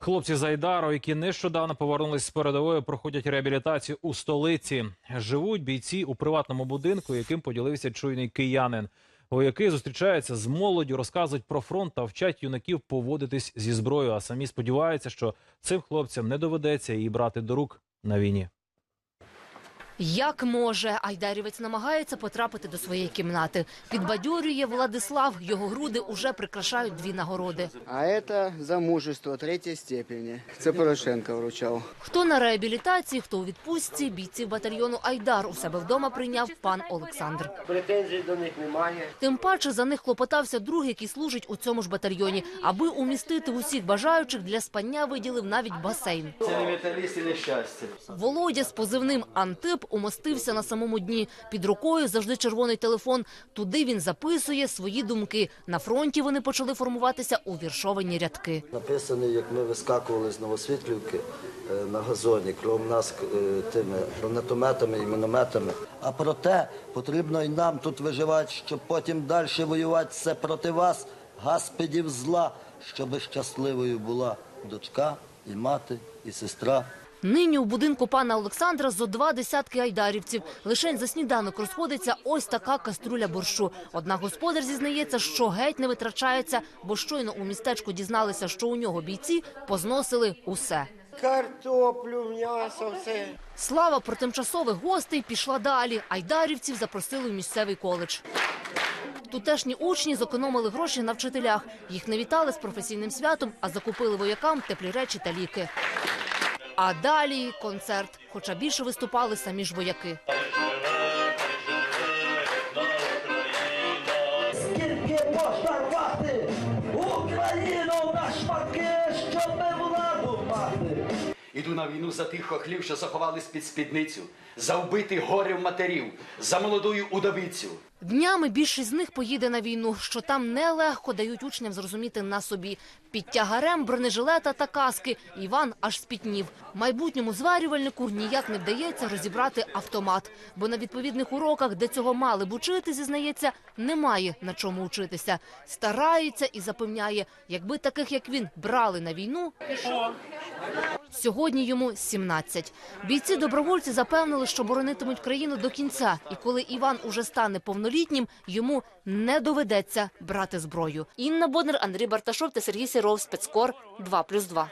Хлопці з які нещодавно повернулись з передової, проходять реабілітацію у столиці. Живуть бійці у приватному будинку, яким поділився чуйний киянин. Вояки зустрічаються з молоддю, розказують про фронт та вчать юнаків поводитись зі зброєю. А самі сподіваються, що цим хлопцям не доведеться її брати до рук на війні. Як може, айдарівець намагається потрапити до своєї кімнати. Підбадьорює Владислав. Його груди уже прикрашають дві нагороди. А это за мужество третьей степени. Це Порошенко вручав. Хто на реабілітації, хто у відпустці, бійців батальйону Айдар у себе вдома прийняв пан Олександр. Претензій до них немає. Тим паче за них клопотався друг, який служить у цьому ж батальйоні. Аби умістити усіх бажаючих для спання виділив навіть басейн. Це не металіст і нещастя. Володя з позивним Антип умостився на самому дні. Під рукою завжди червоний телефон. Туди він записує свої думки. На фронті вони почали формуватися у віршовані рядки. Написаний, як ми вискакували з Новосвітлівки е, на газоні, крім нас е, тими гранатометами і мінометами. А проте потрібно і нам тут виживати, щоб потім далі воювати все проти вас, гаспедів зла, щоб щасливою була дочка, і мати, і сестра. Нині у будинку пана Олександра зо два десятки айдарівців. Лишень за сніданок розходиться ось така каструля борщу. Однак господар зізнається, що геть не витрачається, бо щойно у містечку дізналися, що у нього бійці позносили усе. Картоплю, м'ясо, все. Слава про тимчасових гостей пішла далі. Айдарівців запросили в місцевий коледж. Тутешні учні зекономили гроші на вчителях. Їх не вітали з професійним святом, а закупили воякам теплі речі та ліки. А далі концерт. Хоча більше виступали самі ж вояки. Скільки можна рвати Україну на шматки, щоб мати? Іду на війну за тих хохлів, що заховались під спідницю, за вбитих горів матерів, за молодою удовицю. Днями більшість з них поїде на війну, що там нелегко дають учням зрозуміти на собі. Під тягарем бронежилета та каски Іван аж спітнів. Майбутньому зварювальнику ніяк не вдається розібрати автомат, бо на відповідних уроках, де цього мали б учити, зізнається, немає на чому учитися. Старається і запевняє, якби таких як він брали на війну, Сьогодні йому 17. Бійці добровольці запевнили, що боронитимуть країну до кінця. І коли Іван уже стане повнолітнім, йому не доведеться брати зброю. Інна Боднер, Андрій Барташов та Сергій Сіров. Спецкор 2+,2.